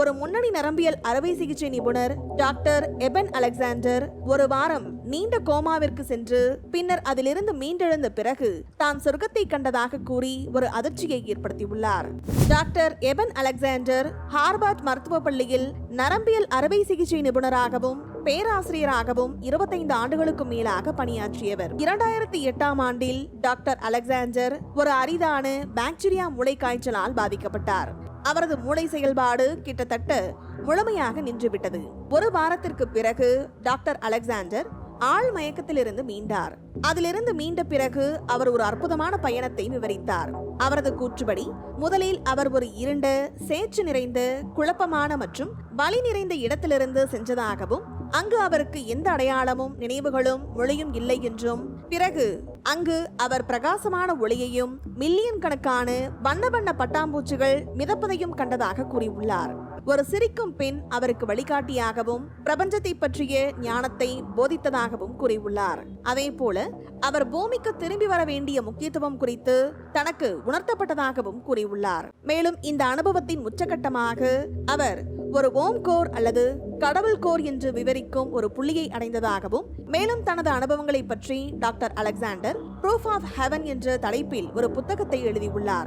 ஒரு முன்னணி நரம்பியல் அறுவை சிகிச்சை நிபுணர் டாக்டர் எபன் அலெக்சாண்டர் ஒரு வாரம் நீண்ட கோமாவிற்கு சென்று பின்னர் அதிலிருந்து மீண்டெழுந்த பிறகு தான் சொர்க்கத்தை கண்டதாக கூறி ஒரு அதிர்ச்சியை ஏற்படுத்தியுள்ளார். டாக்டர் எபன் அலெக்சாண்டர் ஹார்வர்ட் மருத்துவ பள்ளியில் நரம்பியல் அறுவை சிகிச்சை நிபுணராகவும் பேராசிரியராகவும் இருபத்தைந்து ஆண்டுகளுக்கு மேலாக பணியாற்றியவர். இரண்டாயிரத்தி எட்டாம் ஆண்டில் டாக்டர் அலெக்சாண்டர் ஒரு அரிதான பாக்டீரியா முளைக்காய்ச்சலால் பாதிக்கப்பட்டார். அவரது மூளை செயல்பாடு கிட்டத்தட்ட முழுமையாக நின்றுவிட்டது. ஒரு வாரத்திற்கு பிறகு டாக்டர் அலெக்சாண்டர் ஆள் மயக்கத்திலிருந்து மீண்டார். அதிலிருந்து மீண்ட பிறகு அவர் ஒரு அற்புதமான பயணத்தை விவரித்தார். அவரது கூற்றுப்படி முதலில் அவர் ஒரு இருண்ட சேற்று நிறைந்த குழப்பமான மற்றும் வலி நிறைந்த இடத்திலிருந்து சென்றதாகவும் அங்கு அவருக்கு எந்த அடையாளமும் நினைவுகளும் மொழியும் இல்லை என்றும். பிறகு அங்கு அவர் பிரகாசமான ஒளியையும் மில்லியன் கணக்கான வண்ண வண்ண பட்டாம்பூச்சிகள் மிதப்பதையும் கண்டதாக கூறியுள்ளார். ஒரு சிரிக்கும் பெண் அவருக்கு வழிகாட்டியாகவும் பிரபஞ்சத்தை பற்றிய ஞானத்தை போதித்ததாகவும் கூறியுள்ளார். அதே போல அவர் பூமிக்கு திரும்பி வர வேண்டிய முக்கியத்துவம் குறித்து தனக்கு உணர்த்தப்பட்டதாகவும் கூறியுள்ளார். மேலும் இந்த அனுபவத்தின் உச்சகட்டமாக அவர் ஒரு ஓம் கோர் அல்லது கடவுள் கோர் என்று விவரிக்கும் ஒரு புள்ளியை அடைந்ததாகவும் மேலும் தனது அனுபவங்களை பற்றி doctor Alexander proof of heaven என்ற தலைப்பில் ஒரு புத்தகத்தை எழுதியுள்ளார்.